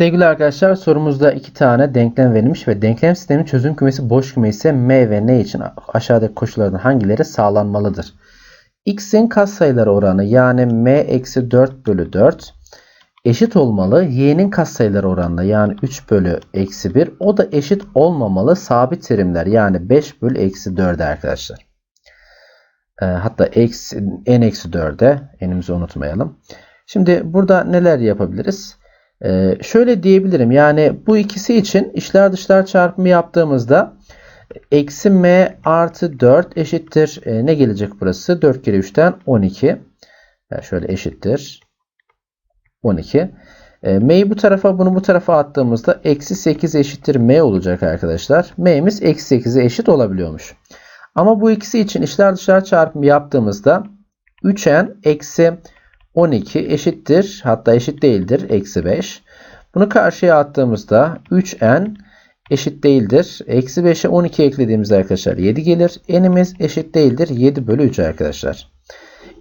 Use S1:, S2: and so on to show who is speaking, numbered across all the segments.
S1: Sevgili arkadaşlar sorumuzda iki tane denklem verilmiş ve denklem sistemin çözüm kümesi boş küme ise m ve n için aşağıdaki koşullardan hangileri sağlanmalıdır? x'in katsayıları oranı yani m eksi 4 bölü 4 eşit olmalı. y'nin katsayıları oranına yani 3 bölü eksi 1 o da eşit olmamalı sabit terimler yani 5 bölü eksi 4'e arkadaşlar. E, hatta eksi, n eksi 4'e n'imizi unutmayalım. Şimdi burada neler yapabiliriz? Ee, şöyle diyebilirim yani bu ikisi için işler dışlar çarpımı yaptığımızda eksi m artı 4 eşittir. E, ne gelecek burası? 4 kere 3'ten 12 yani şöyle eşittir 12 e, m'yi bu tarafa bunu bu tarafa attığımızda eksi 8 eşittir m olacak arkadaşlar. M'miz eksi 8'e eşit olabiliyormuş. Ama bu ikisi için işler dışlar çarpımı yaptığımızda 3n eksi 12 eşittir hatta eşit değildir eksi 5. Bunu karşıya attığımızda 3n eşit değildir. Eksi 5'e 12 eklediğimizde arkadaşlar 7 gelir. n'imiz eşit değildir 7 bölü 3 arkadaşlar.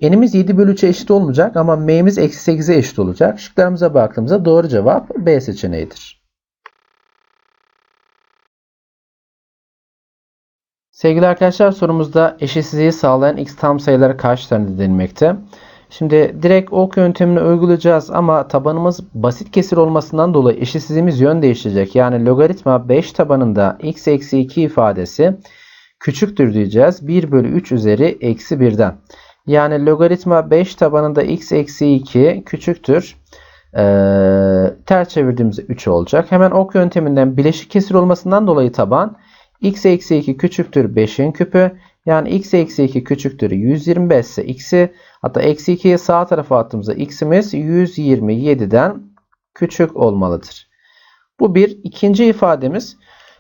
S1: n'imiz 7 bölü 3'e eşit olmayacak ama m'imiz eksi 8'e eşit olacak. Şıklarımıza baktığımızda doğru cevap B seçeneğidir. Sevgili arkadaşlar sorumuzda eşitsizliği sağlayan x tam sayıları karşılarında denilmekte. Şimdi direkt ok yöntemini uygulayacağız ama tabanımız basit kesir olmasından dolayı eşitsizliğimiz yön değiştirecek. Yani logaritma 5 tabanında x eksi 2 ifadesi küçüktür diyeceğiz. 1 bölü 3 üzeri eksi 1'den. Yani logaritma 5 tabanında x eksi 2 küçüktür. Ee, ters çevirdiğimizde 3 olacak. Hemen ok yönteminden bileşik kesir olmasından dolayı taban x eksi 2 küçüktür 5'in küpü. Yani x eksi 2 küçüktür 125 ise x'i hatta eksi 2'yi sağ tarafa attığımızda x'imiz 127'den küçük olmalıdır. Bu bir. ikinci ifademiz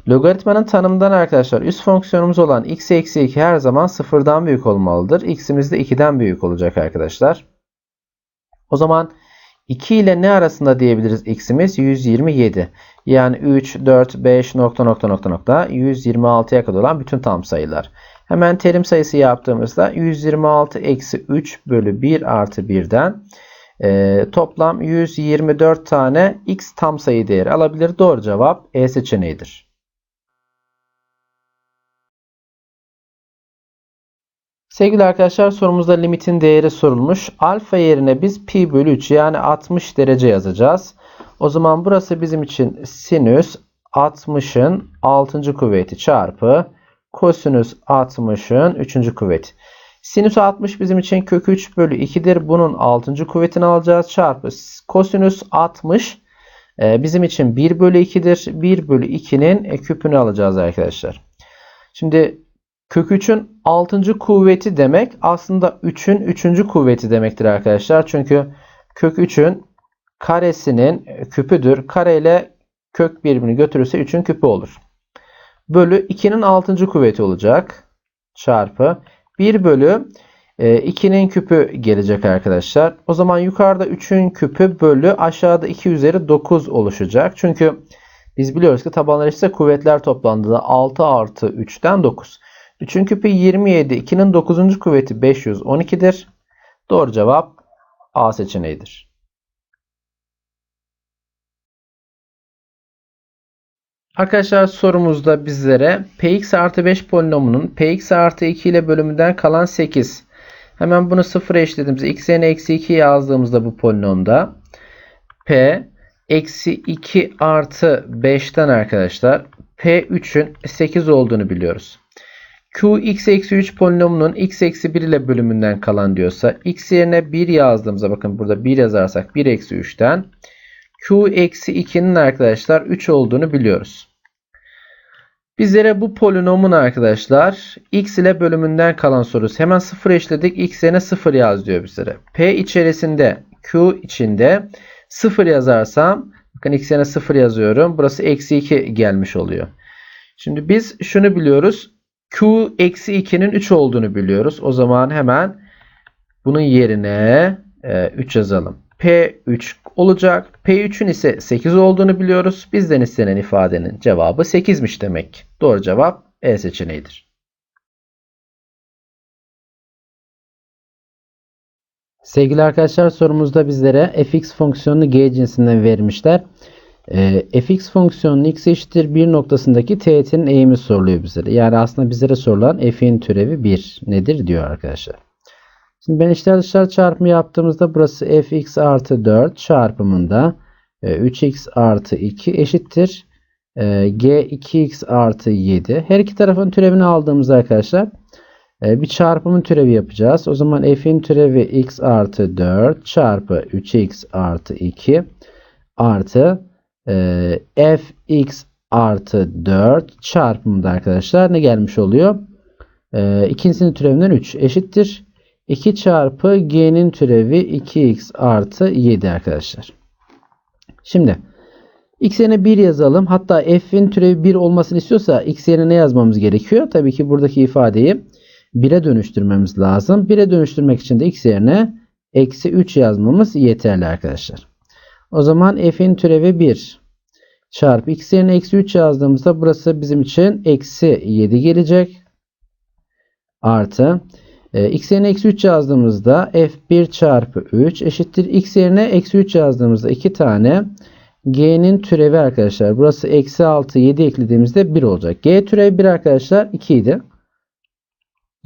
S1: logaritmanın tanımından arkadaşlar üst fonksiyonumuz olan x eksi 2 her zaman sıfırdan büyük olmalıdır. x'imiz de 2'den büyük olacak arkadaşlar. O zaman 2 ile ne arasında diyebiliriz x'imiz? 127. Yani 3, 4, 5 nokta nokta nokta nokta 126'ya kadar olan bütün tam sayılar. Hemen terim sayısı yaptığımızda 126 eksi 3 bölü 1 artı 1'den e, toplam 124 tane x tam sayı değeri alabilir. Doğru cevap E seçeneğidir. Sevgili arkadaşlar sorumuzda limitin değeri sorulmuş. Alfa yerine biz pi bölü 3 yani 60 derece yazacağız. O zaman burası bizim için sinüs 60'ın 6. kuvveti çarpı kosinüs 60'ın 3. kuvveti. Sinüs 60 bizim için kök 3 bölü 2'dir. Bunun 6. kuvvetini alacağız. Çarpı kosinüs 60 e, bizim için 1 bölü 2'dir. 1 bölü 2'nin e, küpünü alacağız arkadaşlar. Şimdi kök 3'ün 6. kuvveti demek aslında 3'ün 3. kuvveti demektir arkadaşlar. Çünkü kök 3'ün karesinin küpüdür. Kare ile kök birbirini götürürse 3'ün küpü olur bölü 2'nin 6. kuvveti olacak. Çarpı 1 bölü 2'nin e, küpü gelecek arkadaşlar. O zaman yukarıda 3'ün küpü bölü aşağıda 2 üzeri 9 oluşacak. Çünkü biz biliyoruz ki tabanlar ise kuvvetler toplandığında 6 artı 3'ten 9. 3'ün küpü 27. 2'nin 9. kuvveti 512'dir. Doğru cevap A seçeneğidir. Arkadaşlar sorumuzda bizlere px artı 5 polinomunun px artı 2 ile bölümünden kalan 8. Hemen bunu 0 eşlediğimizde x yerine eksi 2 yazdığımızda bu polinomda p eksi 2 artı 5'ten arkadaşlar p3'ün 8 olduğunu biliyoruz. q x eksi 3 polinomunun x eksi 1 ile bölümünden kalan diyorsa x yerine 1 yazdığımızda bakın burada 1 yazarsak 1 eksi 3'ten q eksi 2'nin arkadaşlar 3 olduğunu biliyoruz. Bizlere bu polinomun arkadaşlar x ile bölümünden kalan sorusu. Hemen 0 eşledik. x yerine 0 yaz diyor bizlere. P içerisinde Q içinde 0 yazarsam bakın x yerine 0 yazıyorum. Burası eksi 2 gelmiş oluyor. Şimdi biz şunu biliyoruz. Q eksi 2'nin 3 olduğunu biliyoruz. O zaman hemen bunun yerine 3 e, yazalım. P3 olacak. P3'ün ise 8 olduğunu biliyoruz. Bizden istenen ifadenin cevabı 8'miş demek. Doğru cevap E seçeneğidir. Sevgili arkadaşlar sorumuzda bizlere fx fonksiyonunu g cinsinden vermişler. e, fx fonksiyonunun x eşittir 1 noktasındaki teğetinin eğimi soruluyor bizlere. Yani aslında bizlere sorulan f'in türevi 1 nedir diyor arkadaşlar. Şimdi ben içler dışlar çarpımı yaptığımızda burası fx artı 4 çarpımında e, 3x artı 2 eşittir. E, g 2x artı 7. Her iki tarafın türevini aldığımızda arkadaşlar e, bir çarpımın türevi yapacağız. O zaman f'in türevi x artı 4 çarpı 3x artı 2 artı e, fx artı 4 çarpımında arkadaşlar ne gelmiş oluyor? E, ikincisinin türevinden 3 eşittir. 2 çarpı g'nin türevi 2x artı 7 arkadaşlar. Şimdi x yerine 1 yazalım. Hatta f'in türevi 1 olmasını istiyorsa x yerine ne yazmamız gerekiyor? Tabii ki buradaki ifadeyi 1'e dönüştürmemiz lazım. 1'e dönüştürmek için de x yerine eksi 3 yazmamız yeterli arkadaşlar. O zaman f'in türevi 1 çarpı x yerine eksi 3 yazdığımızda burası bizim için eksi 7 gelecek. Artı e, x yerine eksi 3 yazdığımızda f1 çarpı 3 eşittir. x yerine eksi 3 yazdığımızda 2 tane g'nin türevi arkadaşlar. Burası eksi 6 7 eklediğimizde 1 olacak. g türevi 1 arkadaşlar 2 idi.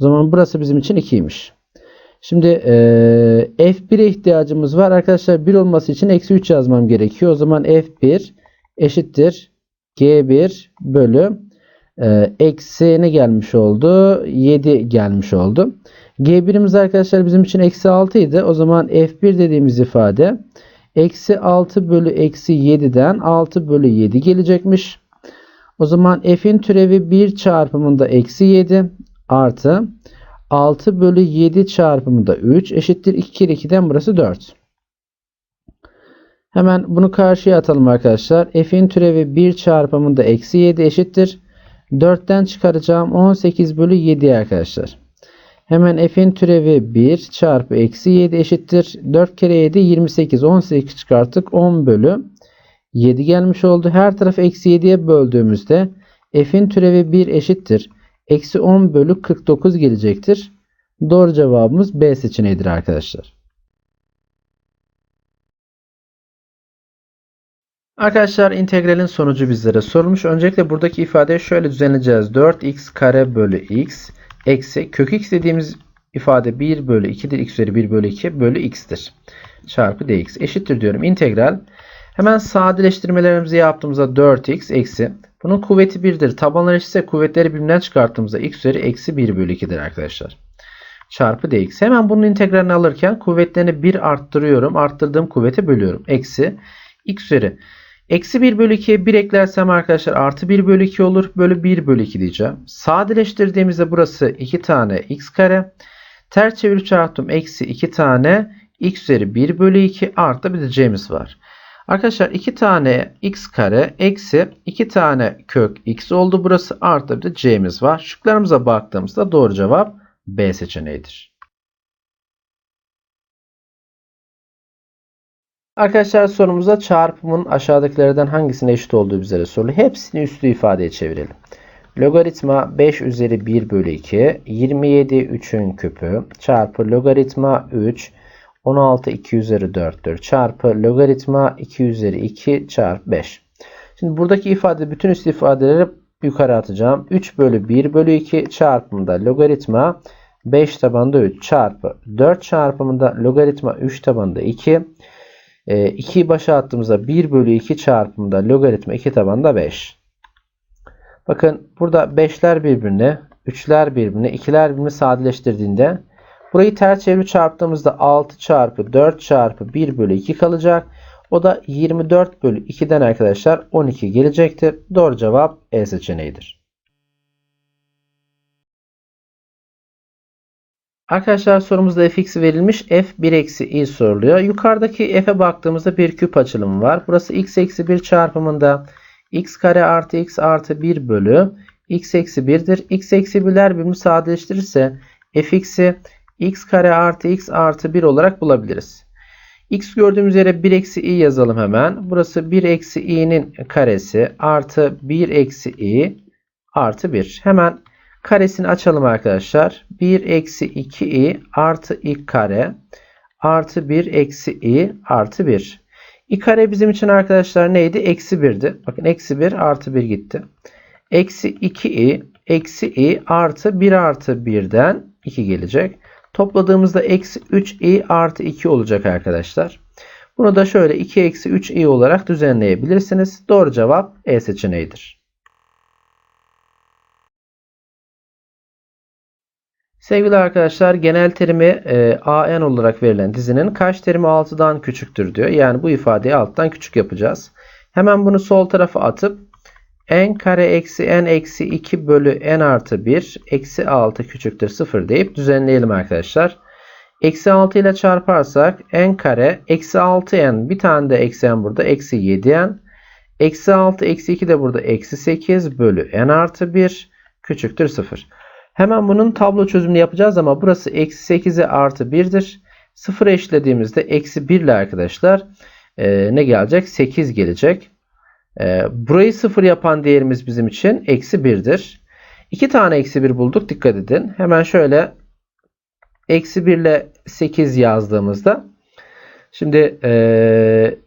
S1: O zaman burası bizim için 2'ymiş. Şimdi e, f1'e ihtiyacımız var. Arkadaşlar 1 olması için eksi 3 yazmam gerekiyor. O zaman f1 eşittir g1 bölü e, eksi ne gelmiş oldu? 7 gelmiş oldu. G1'imiz arkadaşlar bizim için eksi 6 idi. O zaman F1 dediğimiz ifade eksi 6 bölü eksi 7'den 6 bölü 7 gelecekmiş. O zaman F'in türevi 1 çarpımında eksi 7 artı 6 bölü 7 çarpımında 3 eşittir 2 kere 2'den burası 4. Hemen bunu karşıya atalım arkadaşlar. F'in türevi 1 çarpımında eksi 7 eşittir. 4'ten çıkaracağım 18 bölü 7 arkadaşlar. Hemen f'in türevi 1 çarpı eksi 7 eşittir. 4 kere 7 28. 18 çıkarttık. 10 bölü 7 gelmiş oldu. Her tarafı eksi 7'ye böldüğümüzde f'in türevi 1 eşittir. Eksi 10 bölü 49 gelecektir. Doğru cevabımız B seçeneğidir arkadaşlar. Arkadaşlar integralin sonucu bizlere sorulmuş. Öncelikle buradaki ifadeyi şöyle düzenleyeceğiz. 4x kare bölü x eksi kök x dediğimiz ifade 1 bölü 2'dir. x üzeri 1 bölü 2 bölü x'tir. Çarpı dx eşittir diyorum. İntegral. Hemen sadeleştirmelerimizi yaptığımızda 4x eksi. Bunun kuvveti 1'dir. Tabanlar eşitse kuvvetleri birbirinden çıkarttığımızda x üzeri eksi 1 bölü 2'dir arkadaşlar. Çarpı dx. Hemen bunun integralini alırken kuvvetlerini 1 arttırıyorum. Arttırdığım kuvveti bölüyorum. Eksi x üzeri Eksi 1 bölü 2'ye 1 eklersem arkadaşlar artı 1 bölü 2 olur. Bölü 1 bölü 2 diyeceğim. Sadeleştirdiğimizde burası 2 tane x kare. Ters çevir çarptım. Eksi 2 tane x üzeri 1 bölü 2 artı bir de c'miz var. Arkadaşlar 2 tane x kare eksi 2 tane kök x oldu. Burası artı bir de c'miz var. Şıklarımıza baktığımızda doğru cevap B seçeneğidir. Arkadaşlar sorumuzda çarpımın aşağıdakilerden hangisine eşit olduğu bizlere soruluyor. Hepsini üslü ifadeye çevirelim. Logaritma 5 üzeri 1 bölü 2 27 3'ün küpü çarpı logaritma 3 16 2 üzeri 4'tür çarpı logaritma 2 üzeri 2 çarpı 5. Şimdi buradaki ifade bütün üst ifadeleri yukarı atacağım. 3 bölü 1 bölü 2 çarpımında logaritma 5 tabanda 3 çarpı 4 çarpımında logaritma 3 tabanda 2 2'yi ee, başa attığımızda 1 bölü 2 çarpımında logaritma 2 tabanında 5. Bakın burada 5'ler birbirine, 3'ler birbirine, 2'ler birbirini sadeleştirdiğinde burayı ters çeviri çarptığımızda 6 çarpı 4 çarpı 1 bölü 2 kalacak. O da 24 bölü 2'den arkadaşlar 12 gelecektir. Doğru cevap E seçeneğidir. Arkadaşlar sorumuzda fx verilmiş. f 1 eksi i soruluyor. Yukarıdaki f'e baktığımızda bir küp açılımı var. Burası x eksi 1 çarpımında x kare artı x artı 1 bölü x eksi 1'dir. x eksi 1'ler birbirini sadeleştirirse fx'i x kare artı x artı 1 olarak bulabiliriz. x gördüğümüz yere 1 eksi i yazalım hemen. Burası 1 eksi i'nin karesi artı 1 eksi i artı 1. Hemen Karesini açalım arkadaşlar. 1 eksi 2i artı i kare artı 1 eksi i artı 1. i kare bizim için arkadaşlar neydi? Eksi 1'di. Bakın eksi 1 artı 1 gitti. Eksi 2i eksi i artı 1 artı 1'den 2 gelecek. Topladığımızda eksi 3i artı 2 olacak arkadaşlar. Bunu da şöyle 2 eksi 3i olarak düzenleyebilirsiniz. Doğru cevap E seçeneğidir. Sevgili arkadaşlar genel terimi e, AN olarak verilen dizinin kaç terimi 6'dan küçüktür diyor. Yani bu ifadeyi alttan küçük yapacağız. Hemen bunu sol tarafa atıp n kare eksi n eksi 2 bölü n artı 1 eksi 6 küçüktür 0 deyip düzenleyelim arkadaşlar. Eksi 6 ile çarparsak n kare eksi 6n bir tane de eksi n burada eksi 7n. Eksi 6 eksi 2 de burada eksi 8 bölü n artı 1 küçüktür 0. Hemen bunun tablo çözümünü yapacağız ama burası eksi 8'e artı 1'dir. 0 eşitlediğimizde eksi 1 ile arkadaşlar e, ne gelecek? 8 gelecek. E, burayı 0 yapan değerimiz bizim için eksi 1'dir. 2 tane eksi 1 bulduk. Dikkat edin. Hemen şöyle eksi 1 ile 8 yazdığımızda şimdi e,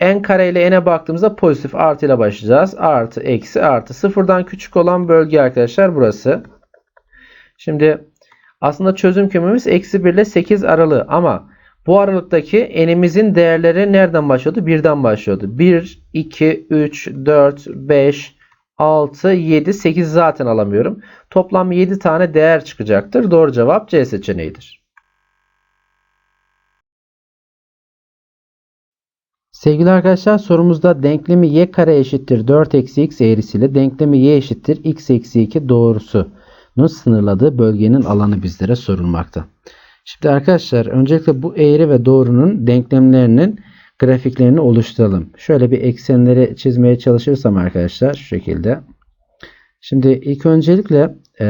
S1: n kare ile n'e baktığımızda pozitif artı ile başlayacağız. Artı, eksi, artı. Sıfırdan küçük olan bölge arkadaşlar burası. Şimdi aslında çözüm kümemiz eksi 1 ile 8 aralığı ama bu aralıktaki n'imizin değerleri nereden başlıyordu? 1'den başlıyordu. 1, 2, 3, 4, 5, 6, 7, 8 zaten alamıyorum. Toplam 7 tane değer çıkacaktır. Doğru cevap C seçeneğidir. Sevgili arkadaşlar sorumuzda denklemi y kare eşittir 4 eksi x eğrisiyle denklemi y eşittir x eksi 2 doğrusunun sınırladığı bölgenin alanı bizlere sorulmakta. Şimdi arkadaşlar öncelikle bu eğri ve doğrunun denklemlerinin grafiklerini oluşturalım. Şöyle bir eksenleri çizmeye çalışırsam arkadaşlar şu şekilde. Şimdi ilk öncelikle e,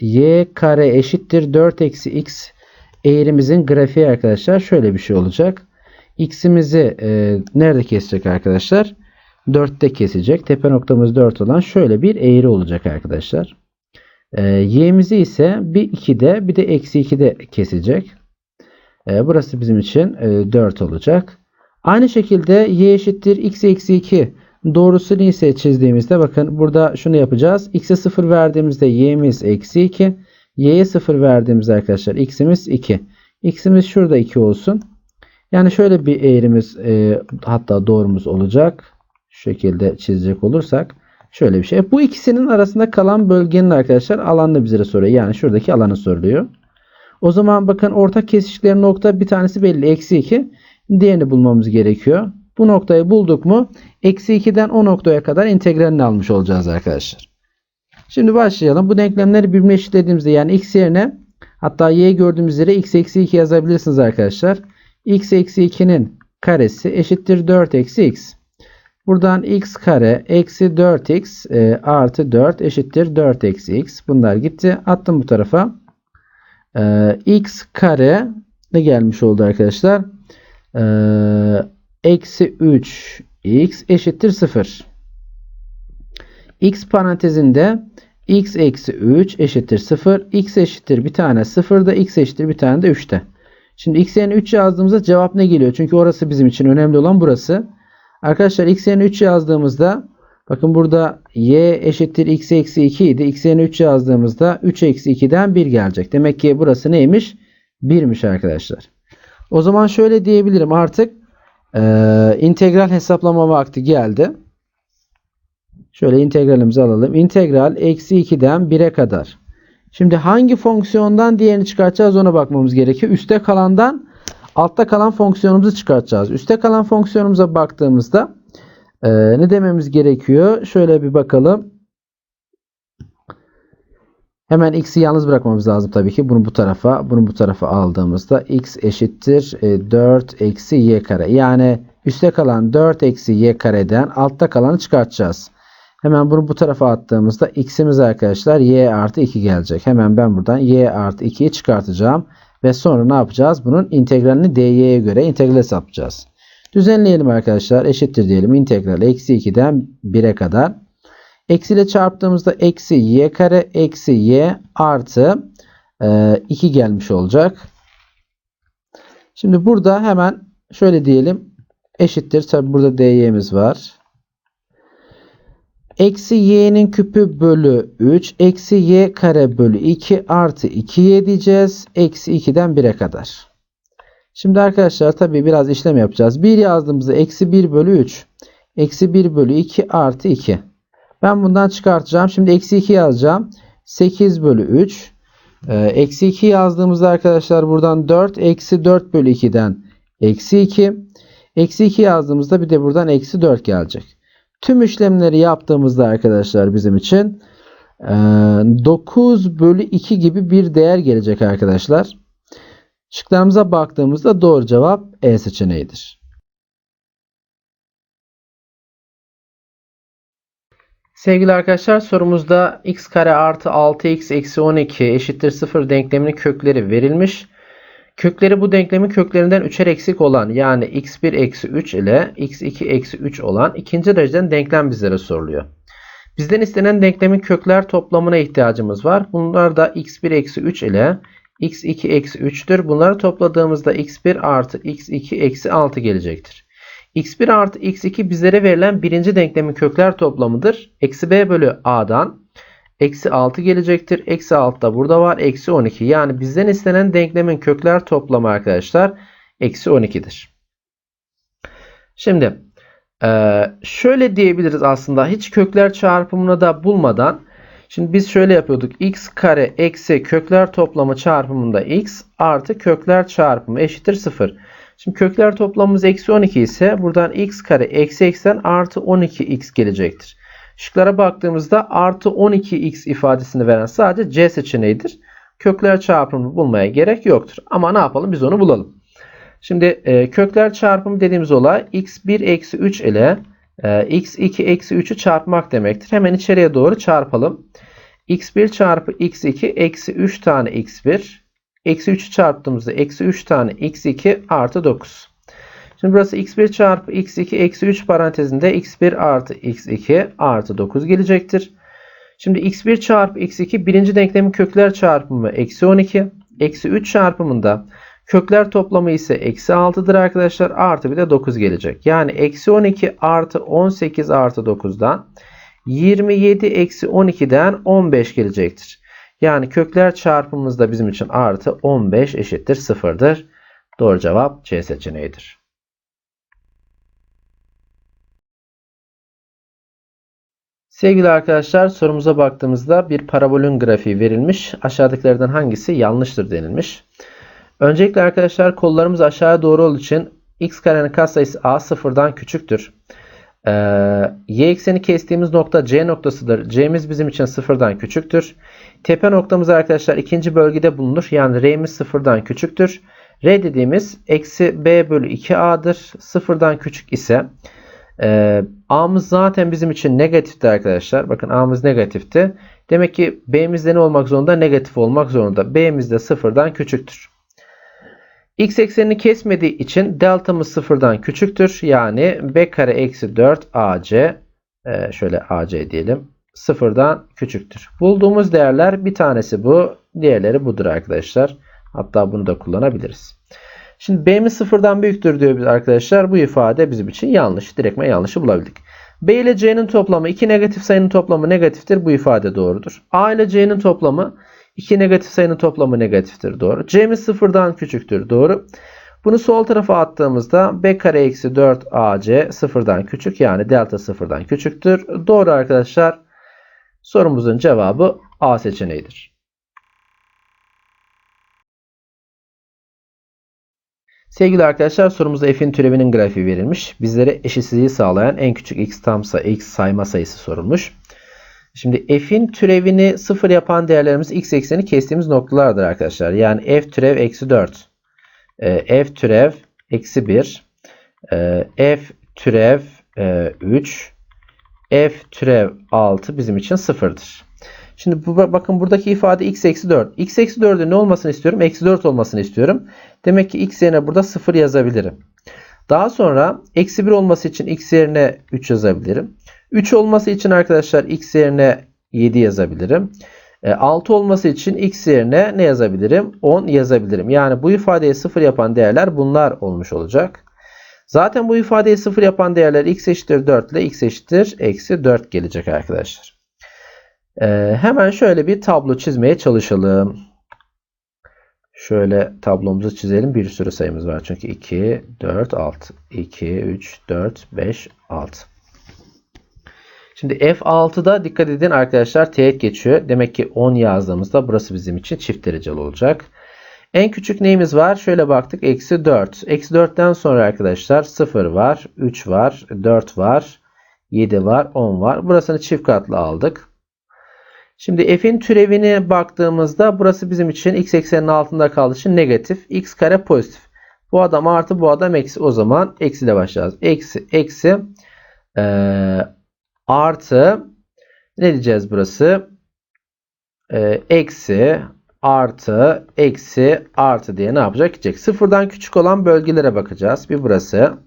S1: y kare eşittir 4 eksi x eğrimizin grafiği arkadaşlar şöyle bir şey olacak. X'imizi e, nerede kesecek arkadaşlar? 4'te kesecek. Tepe noktamız 4 olan şöyle bir eğri olacak arkadaşlar. E, y'mizi ise bir 2'de bir de eksi 2'de kesecek. E, burası bizim için e, 4 olacak. Aynı şekilde y eşittir x eksi 2 doğrusunu ise çizdiğimizde bakın burada şunu yapacağız. x'e 0 verdiğimizde y'miz eksi 2. y'ye 0 verdiğimizde arkadaşlar x'imiz 2. x'imiz şurada 2 olsun. Yani şöyle bir eğrimiz e, hatta doğrumuz olacak. Şu şekilde çizecek olursak. Şöyle bir şey. Bu ikisinin arasında kalan bölgenin arkadaşlar alanını bizlere soruyor. Yani şuradaki alanı soruluyor. O zaman bakın ortak kesiştikleri nokta bir tanesi belli. Eksi 2. Diğerini bulmamız gerekiyor. Bu noktayı bulduk mu? Eksi 2'den o noktaya kadar integralini almış olacağız arkadaşlar. Şimdi başlayalım. Bu denklemleri birbirine eşitlediğimizde yani x yerine hatta y gördüğümüz yere x eksi 2 yazabilirsiniz arkadaşlar. x eksi 2'nin karesi eşittir 4 eksi x. Buradan x kare eksi 4x e, artı 4 eşittir 4 eksi x. Bunlar gitti. Attım bu tarafa. E, x kare ne gelmiş oldu arkadaşlar? E, eksi 3x eşittir 0. x parantezinde x eksi 3 eşittir 0. x eşittir bir tane 0'da x eşittir bir tane de 3'te. Şimdi x yerine 3 yazdığımızda cevap ne geliyor? Çünkü orası bizim için önemli olan burası. Arkadaşlar x yerine 3 yazdığımızda bakın burada y eşittir x eksi 2 idi. x yerine 3 yazdığımızda 3 eksi 2'den 1 gelecek. Demek ki burası neymiş? 1'miş arkadaşlar. O zaman şöyle diyebilirim artık e, integral hesaplama vakti geldi. Şöyle integralimizi alalım. İntegral eksi 2'den 1'e kadar. Şimdi hangi fonksiyondan diğerini çıkartacağız ona bakmamız gerekiyor. Üste kalandan altta kalan fonksiyonumuzu çıkartacağız. Üste kalan fonksiyonumuza baktığımızda e, ne dememiz gerekiyor? Şöyle bir bakalım. Hemen x'i yalnız bırakmamız lazım tabii ki. Bunu bu tarafa, bunu bu tarafa aldığımızda x eşittir 4 e, eksi y kare. Yani üstte kalan 4 eksi y kareden altta kalanı çıkartacağız. Hemen bunu bu tarafa attığımızda x'imiz arkadaşlar y artı 2 gelecek. Hemen ben buradan y artı 2'yi çıkartacağım. Ve sonra ne yapacağız? Bunun integralini dy'ye göre integral hesaplayacağız. Düzenleyelim arkadaşlar. Eşittir diyelim. İntegral eksi 2'den 1'e kadar. Eksi ile çarptığımızda eksi y kare eksi y artı e, 2 gelmiş olacak. Şimdi burada hemen şöyle diyelim. eşittir. Tabi burada dy'miz var. Eksi y'nin küpü bölü 3. Eksi y kare bölü 2 artı 2y diyeceğiz. Eksi 2'den 1'e kadar. Şimdi arkadaşlar tabi biraz işlem yapacağız. 1 yazdığımızda eksi 1 bölü 3. Eksi 1 bölü 2 artı 2. Ben bundan çıkartacağım. Şimdi eksi 2 yazacağım. 8 bölü 3. Ee, eksi 2 yazdığımızda arkadaşlar buradan 4. Eksi 4 bölü 2'den eksi 2. Eksi 2 yazdığımızda bir de buradan eksi 4 gelecek. Tüm işlemleri yaptığımızda arkadaşlar bizim için 9 bölü 2 gibi bir değer gelecek arkadaşlar. Şıklarımıza baktığımızda doğru cevap E seçeneğidir. Sevgili arkadaşlar sorumuzda x kare artı 6x eksi 12 eşittir 0 denkleminin kökleri verilmiş. Kökleri bu denklemin köklerinden 3'er eksik olan yani x1 eksi 3 ile x2 eksi 3 olan ikinci dereceden denklem bizlere soruluyor. Bizden istenen denklemin kökler toplamına ihtiyacımız var. Bunlar da x1 eksi 3 ile x2 eksi 3'tür. Bunları topladığımızda x1 artı x2 eksi 6 gelecektir. x1 artı x2 bizlere verilen birinci denklemin kökler toplamıdır. Eksi b bölü a'dan eksi 6 gelecektir. Eksi 6 da burada var. Eksi 12. Yani bizden istenen denklemin kökler toplamı arkadaşlar eksi 12'dir. Şimdi şöyle diyebiliriz aslında hiç kökler çarpımını da bulmadan Şimdi biz şöyle yapıyorduk. x kare eksi kökler toplamı çarpımında x artı kökler çarpımı eşittir 0. Şimdi kökler toplamımız eksi 12 ise buradan x kare eksi x'ten artı 12x gelecektir. Şıklara baktığımızda artı 12x ifadesini veren sadece C seçeneğidir. Kökler çarpımını bulmaya gerek yoktur. Ama ne yapalım biz onu bulalım. Şimdi e, kökler çarpımı dediğimiz olay x1 eksi 3 ile e, x2 eksi 3'ü çarpmak demektir. Hemen içeriye doğru çarpalım. x1 çarpı x2 eksi 3 tane x1 eksi 3'ü çarptığımızda eksi 3 tane x2 artı 9. Şimdi burası x1 çarpı x2 eksi 3 parantezinde x1 artı x2 artı 9 gelecektir. Şimdi x1 çarpı x2 birinci denklemin kökler çarpımı eksi 12. Eksi 3 çarpımında kökler toplamı ise eksi 6'dır arkadaşlar. Artı bir de 9 gelecek. Yani eksi 12 artı 18 artı 9'dan 27 eksi 12'den 15 gelecektir. Yani kökler çarpımımız da bizim için artı 15 eşittir 0'dır. Doğru cevap C seçeneğidir. Sevgili arkadaşlar sorumuza baktığımızda bir parabolün grafiği verilmiş. Aşağıdakilerden hangisi yanlıştır denilmiş. Öncelikle arkadaşlar kollarımız aşağıya doğru olduğu için x karenin katsayısı a sıfırdan küçüktür. Ee, y ekseni kestiğimiz nokta c noktasıdır. c'miz bizim için sıfırdan küçüktür. Tepe noktamız arkadaşlar ikinci bölgede bulunur. Yani r'miz sıfırdan küçüktür. r dediğimiz eksi b bölü 2a'dır. Sıfırdan küçük ise e, a'mız zaten bizim için negatifti arkadaşlar. Bakın a'mız negatifti. Demek ki b'mizde ne olmak zorunda? Negatif olmak zorunda. b'miz de sıfırdan küçüktür. X eksenini kesmediği için deltamız sıfırdan küçüktür. Yani b kare eksi 4 ac e, şöyle ac diyelim sıfırdan küçüktür. Bulduğumuz değerler bir tanesi bu. Diğerleri budur arkadaşlar. Hatta bunu da kullanabiliriz. Şimdi b'miz sıfırdan büyüktür diyor biz arkadaşlar. Bu ifade bizim için yanlış. Direktmen yanlışı bulabildik. B ile C'nin toplamı iki negatif sayının toplamı negatiftir. Bu ifade doğrudur. A ile C'nin toplamı iki negatif sayının toplamı negatiftir. Doğru. C'miz sıfırdan küçüktür. Doğru. Bunu sol tarafa attığımızda b kare eksi 4 ac sıfırdan küçük yani delta sıfırdan küçüktür. Doğru arkadaşlar. Sorumuzun cevabı A seçeneğidir. Sevgili arkadaşlar sorumuzda f'in türevinin grafiği verilmiş. Bizlere eşitsizliği sağlayan en küçük x tam sayı, x sayma sayısı sorulmuş. Şimdi f'in türevini sıfır yapan değerlerimiz x ekseni kestiğimiz noktalardır arkadaşlar. Yani f türev eksi 4. E, f türev eksi 1. E, f türev e, 3. f türev 6 bizim için sıfırdır. Şimdi bu, bakın buradaki ifade x eksi 4. x eksi 4'ün ne olmasını istiyorum? Eksi 4 olmasını istiyorum. Demek ki x yerine burada 0 yazabilirim. Daha sonra eksi 1 olması için x yerine 3 yazabilirim. 3 olması için arkadaşlar x yerine 7 yazabilirim. 6 e, olması için x yerine ne yazabilirim? 10 yazabilirim. Yani bu ifadeyi 0 yapan değerler bunlar olmuş olacak. Zaten bu ifadeyi 0 yapan değerler x eşittir 4 ile x eşittir eksi 4 gelecek arkadaşlar. Ee, hemen şöyle bir tablo çizmeye çalışalım. Şöyle tablomuzu çizelim. Bir sürü sayımız var çünkü 2, 4, 6. 2, 3, 4, 5, 6. Şimdi F6'da dikkat edin arkadaşlar teğet geçiyor. Demek ki 10 yazdığımızda burası bizim için çift dereceli olacak. En küçük neyimiz var? Şöyle baktık. Eksi 4. Eksi 4'ten sonra arkadaşlar 0 var. 3 var. 4 var. 7 var. 10 var. Burasını çift katlı aldık. Şimdi f'in türevine baktığımızda burası bizim için x eksenin altında kaldığı için negatif. x kare pozitif. Bu adam artı bu adam eksi. O zaman eksi ile başlayacağız. Eksi eksi ee, artı ne diyeceğiz burası? Ee, eksi artı eksi artı diye ne yapacak? Gidecek. Sıfırdan küçük olan bölgelere bakacağız. Bir burası.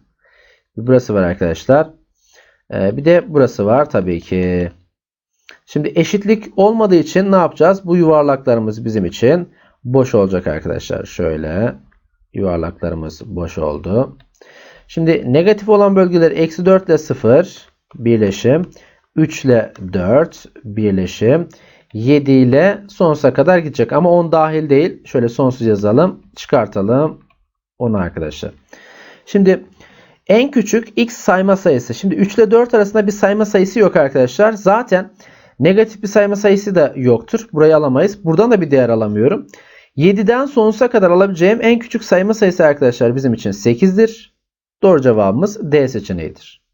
S1: Bir burası var arkadaşlar. Ee, bir de burası var tabii ki. Şimdi eşitlik olmadığı için ne yapacağız? Bu yuvarlaklarımız bizim için boş olacak arkadaşlar. Şöyle yuvarlaklarımız boş oldu. Şimdi negatif olan bölgeler eksi 4 ile 0 birleşim. 3 ile 4 birleşim. 7 ile sonsuza kadar gidecek. Ama 10 dahil değil. Şöyle sonsuz yazalım. Çıkartalım. 10 arkadaşlar. Şimdi en küçük x sayma sayısı. Şimdi 3 ile 4 arasında bir sayma sayısı yok arkadaşlar. Zaten negatif bir sayma sayısı da yoktur. Burayı alamayız. Buradan da bir değer alamıyorum. 7'den sonsuza kadar alabileceğim en küçük sayma sayısı arkadaşlar bizim için 8'dir. Doğru cevabımız D seçeneğidir.